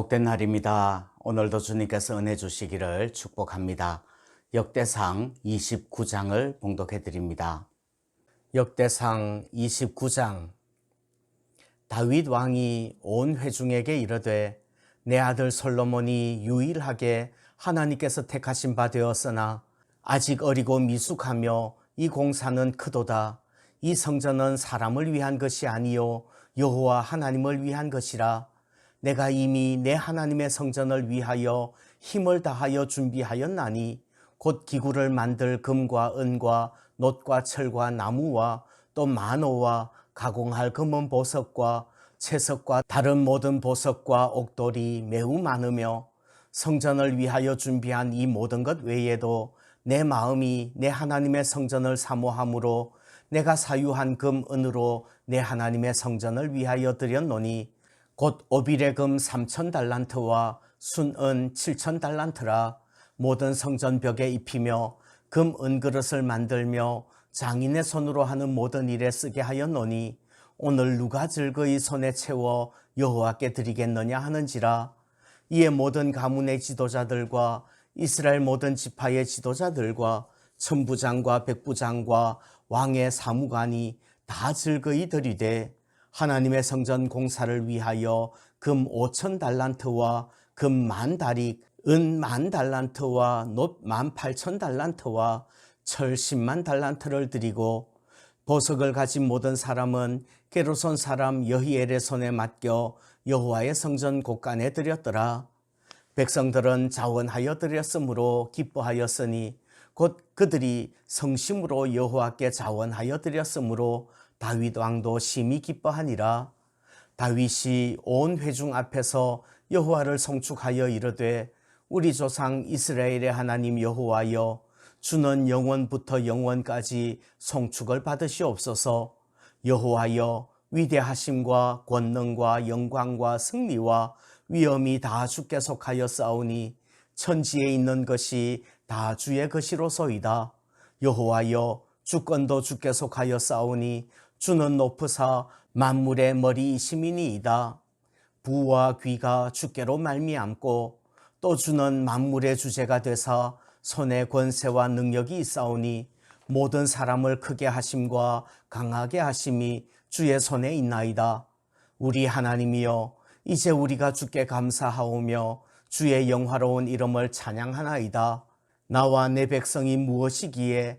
복된 날입니다. 오늘도 주님께서 은혜 주시기를 축복합니다. 역대상 29장을 봉독해 드립니다. 역대상 29장 다윗 왕이 온 회중에게 이르되 내 아들 솔로몬이 유일하게 하나님께서 택하신 바 되었으나 아직 어리고 미숙하며 이 공사는 크도다. 이 성전은 사람을 위한 것이 아니요 여호와 하나님을 위한 것이라. 내가 이미 내 하나님의 성전을 위하여 힘을 다하여 준비하였나니 곧 기구를 만들 금과 은과 놋과 철과 나무와 또 만호와 가공할 금은 보석과 채석과 다른 모든 보석과 옥돌이 매우 많으며 성전을 위하여 준비한 이 모든 것 외에도 내 마음이 내 하나님의 성전을 사모함으로 내가 사유한 금 은으로 내 하나님의 성전을 위하여 드렸노니 곧 오빌의 금 3천 달란트와 순은 7천 달란트라 모든 성전 벽에 입히며 금 은그릇을 만들며 장인의 손으로 하는 모든 일에 쓰게 하였노니 오늘 누가 즐거이 손에 채워 여호와께 드리겠느냐 하는지라. 이에 모든 가문의 지도자들과 이스라엘 모든 지파의 지도자들과 천부장과 백부장과 왕의 사무관이 다 즐거이 드리되 하나님의 성전 공사를 위하여 금 5천 달란트와 금 만 다릭, 은 만 달란트와 놋 만 8천 달란트와 철 10만 달란트를 드리고 보석을 가진 모든 사람은 게르손 사람 여히엘의 손에 맡겨 여호와의 성전 곳간에 드렸더라. 백성들은 자원하여 드렸으므로 기뻐하였으니 곧 그들이 성심으로 여호와께 자원하여 드렸으므로 다윗 왕도 심히 기뻐하니라. 다윗이 온 회중 앞에서 여호와를 송축하여 이르되 우리 조상 이스라엘의 하나님 여호와여 주는 영원부터 영원까지 송축을 받으시옵소서 여호와여 위대하심과 권능과 영광과 승리와 위엄이 다 주께 속하여 싸우니 천지에 있는 것이 다 주의 것이로소이다 여호와여 주권도 주께 속하여 싸우니 주는 높으사 만물의 머리이시민이이다 부와 귀가 주께로 말미암고 또 주는 만물의 주제가 되사 손에 권세와 능력이 있사오니 모든 사람을 크게 하심과 강하게 하심이 주의 손에 있나이다. 우리 하나님이여 이제 우리가 주께 감사하오며 주의 영화로운 이름을 찬양하나이다. 나와 내 백성이 무엇이기에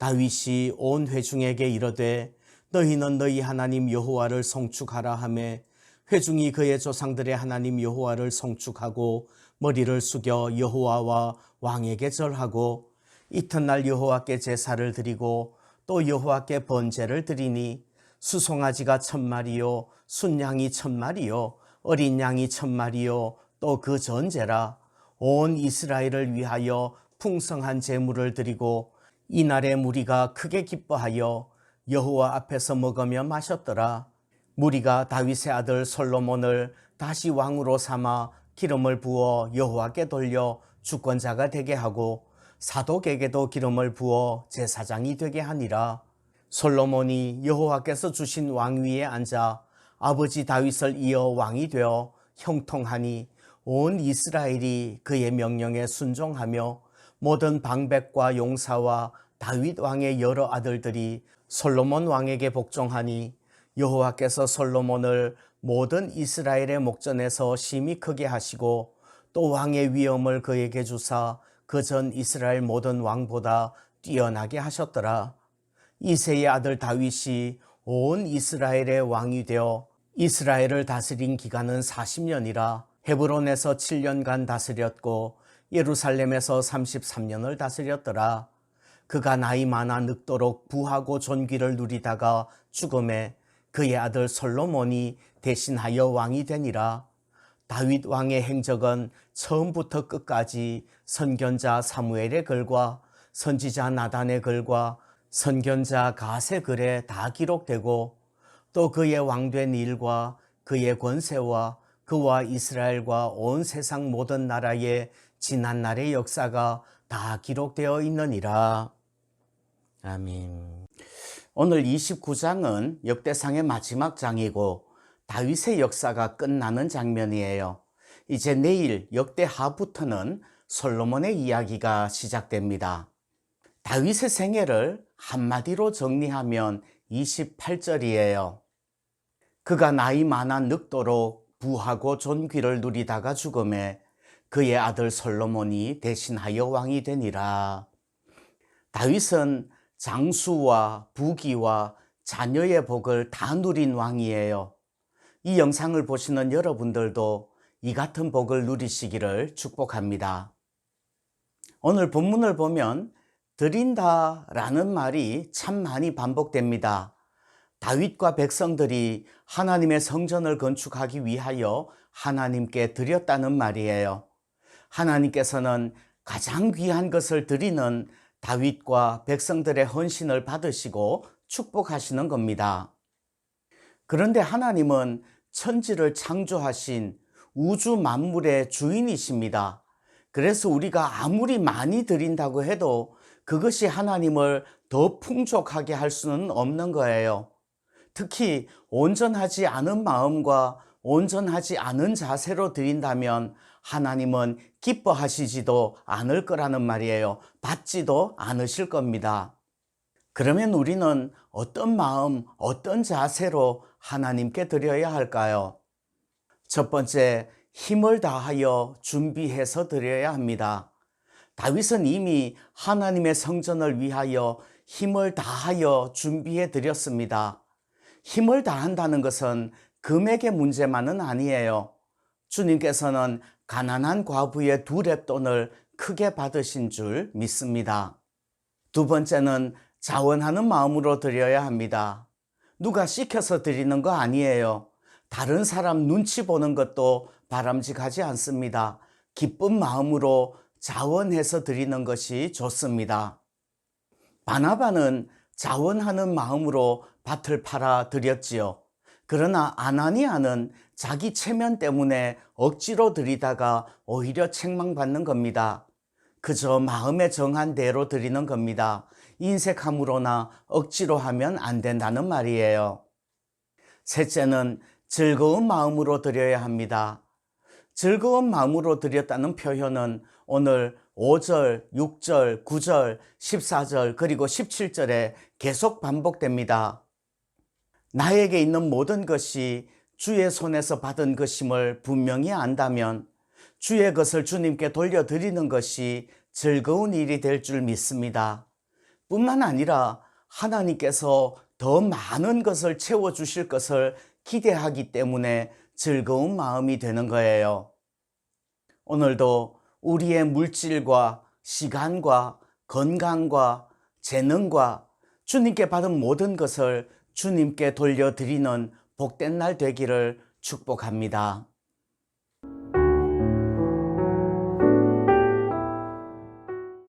다윗이 온 회중에게 이르되 너희는 너희 하나님 여호와를 송축하라 하매 회중이 그의 조상들의 하나님 여호와를 송축하고 머리를 숙여 여호와와 왕에게 절하고 이튿날 여호와께 제사를 드리고 또 여호와께 번제를 드리니 수송아지가 천 마리요 순양이 천 마리요 어린 양이 천 마리요 또 그 전제라. 온 이스라엘을 위하여 풍성한 제물을 드리고 이날의 무리가 크게 기뻐하여 여호와 앞에서 먹으며 마셨더라 무리가 다윗의 아들 솔로몬을 다시 왕으로 삼아 기름을 부어 여호와께 돌려 주권자가 되게 하고 사독에게도 기름을 부어 제사장이 되게 하니라. 솔로몬이 여호와께서 주신 왕위에 앉아 아버지 다윗을 이어 왕이 되어 형통하니 온 이스라엘이 그의 명령에 순종하며 모든 방백과 용사와 다윗 왕의 여러 아들들이 솔로몬 왕에게 복종하니 여호와께서 솔로몬을 모든 이스라엘의 목전에서 심히 크게 하시고 또 왕의 위엄을 그에게 주사 그 전 이스라엘 모든 왕보다 뛰어나게 하셨더라. 이세의 아들 다윗이 온 이스라엘의 왕이 되어 이스라엘을 다스린 기간은 40년이라 헤브론에서 7년간 다스렸고 예루살렘에서 33년을 다스렸더라. 그가 나이 많아 늙도록 부하고 존귀를 누리다가 죽음에 그의 아들 솔로몬이 대신하여 왕이 되니라. 다윗 왕의 행적은 처음부터 끝까지 선견자 사무엘의 글과 선지자 나단의 글과 선견자 가세 글에 다 기록되고 또 그의 왕된 일과 그의 권세와 그와 이스라엘과 온 세상 모든 나라의 지난날의 역사가 다 기록되어 있느니라. 아멘. 오늘 29장은 역대상의 마지막 장이고 다윗의 역사가 끝나는 장면이에요. 이제 내일 역대하부터는 솔로몬의 이야기가 시작됩니다. 다윗의 생애를 한마디로 정리하면 28절이에요. 그가 나이 많아 늙도록 부하고 존귀를 누리다가 죽음에 그의 아들 솔로몬이 대신하여 왕이 되니라. 다윗은 장수와 부귀와 자녀의 복을 다 누린 왕이에요. 이 영상을 보시는 여러분들도 이 같은 복을 누리시기를 축복합니다. 오늘 본문을 보면 드린다 라는 말이 참 많이 반복됩니다. 다윗과 백성들이 하나님의 성전을 건축하기 위하여 하나님께 드렸다는 말이에요. 하나님께서는 가장 귀한 것을 드리는 다윗과 백성들의 헌신을 받으시고 축복하시는 겁니다. 그런데 하나님은 천지를 창조하신 우주 만물의 주인이십니다. 그래서 우리가 아무리 많이 드린다고 해도 그것이 하나님을 더 풍족하게 할 수는 없는 거예요. 특히 온전하지 않은 마음과 온전하지 않은 자세로 드린다면 하나님은 기뻐하시지도 않을 거라는 말이에요. 받지도 않으실 겁니다. 그러면 우리는 어떤 마음, 어떤 자세로 하나님께 드려야 할까요? 첫 번째, 힘을 다하여 준비해서 드려야 합니다. 다윗은 이미 하나님의 성전을 위하여 힘을 다하여 준비해 드렸습니다. 힘을 다한다는 것은 금액의 문제만은 아니에요. 주님께서는 가난한 과부의 두 랩돈을 크게 받으신 줄 믿습니다. 두 번째는 자원하는 마음으로 드려야 합니다. 누가 시켜서 드리는 거 아니에요. 다른 사람 눈치 보는 것도 바람직하지 않습니다. 기쁜 마음으로 자원해서 드리는 것이 좋습니다. 바나바는 자원하는 마음으로 밭을 팔아 드렸지요. 그러나 아나니아는 자기 체면 때문에 억지로 드리다가 오히려 책망받는 겁니다. 그저 마음에 정한 대로 드리는 겁니다. 인색함으로나 억지로 하면 안 된다는 말이에요. 셋째는 즐거운 마음으로 드려야 합니다. 즐거운 마음으로 드렸다는 표현은 오늘 5절, 6절, 9절, 14절, 그리고 17절에 계속 반복됩니다. 나에게 있는 모든 것이 주의 손에서 받은 것임을 분명히 안다면 주의 것을 주님께 돌려드리는 것이 즐거운 일이 될 줄 믿습니다. 뿐만 아니라 하나님께서 더 많은 것을 채워주실 것을 기대하기 때문에 즐거운 마음이 되는 거예요. 오늘도 우리의 물질과 시간과 건강과 재능과 주님께 받은 모든 것을 주님께 돌려드리는 복된 날 되기를 축복합니다.